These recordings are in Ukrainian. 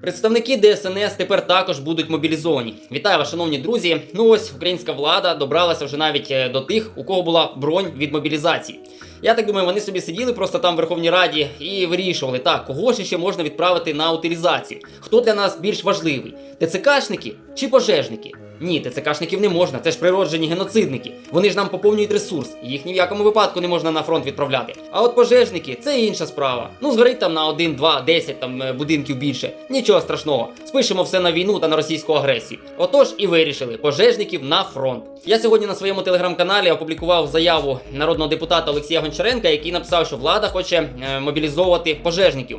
Представники ДСНС тепер також будуть мобілізовані. Вітаю вас, шановні друзі. Ну ось українська влада добралася вже навіть е, до тих, у кого була бронь від мобілізації. Я так думаю, вони собі сиділи просто там в Верховній Раді і вирішували, так, кого ж ще можна відправити на утилізацію? Хто для нас більш важливий? ТЦКшники чи пожежники? Ні, ТЦКшників не можна, це ж природжені геноцидники. Вони ж нам поповнюють ресурс, їх ні в якому випадку не можна на фронт відправляти. А от пожежники це інша справа. Ну, згорить там на 1, 2, 10 там е, будинків більше. Нічого страшного. Спишемо все на війну та на російську агресію. Отож і вирішили пожежників на фронт. Я сьогодні на своєму телеграм-каналі опублікував заяву народного депутата Олексія Гончаренка, який написав, що влада хоче е, мобілізовувати пожежників.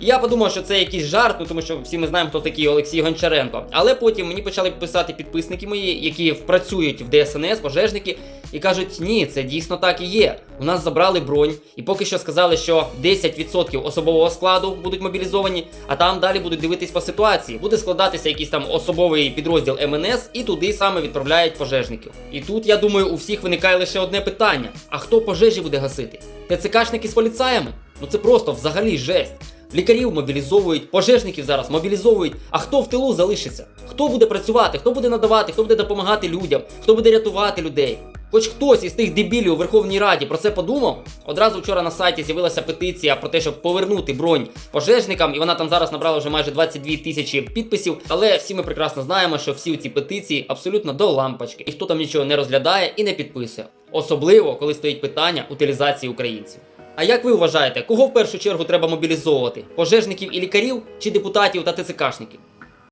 Я подумав, що це якийсь жарт, ну тому що всі ми знаємо, хто такий Олексій Гончаренко. Але потім мені почали писати підписники мої, які працюють в ДСНС, пожежники, і кажуть, ні, це дійсно так і є. У нас забрали бронь, і поки що сказали, що 10% особового складу будуть мобілізовані, а там далі будуть дивитись по ситуації. Буде складатися якийсь там особовий підрозділ МНС, і туди саме відправляють пожежників. І тут я думаю, у всіх виникає лише одне питання: а хто пожежі буде гасити? ТЦКшники з поліцаями? Ну це просто взагалі жесть. Лікарів мобілізовують, пожежників зараз мобілізовують. А хто в тилу залишиться? Хто буде працювати, хто буде надавати, хто буде допомагати людям, хто буде рятувати людей? Хоч хтось із тих дебілів у Верховній Раді про це подумав. Одразу вчора на сайті з'явилася петиція про те, щоб повернути бронь пожежникам, і вона там зараз набрала вже майже 22 тисячі підписів. Але всі ми прекрасно знаємо, що всі ці петиції абсолютно до лампочки, і хто там нічого не розглядає і не підписує. Особливо, коли стоїть питання утилізації українців. А як ви вважаєте, кого в першу чергу треба мобілізовувати? Пожежників і лікарів чи депутатів та ТЦКшників?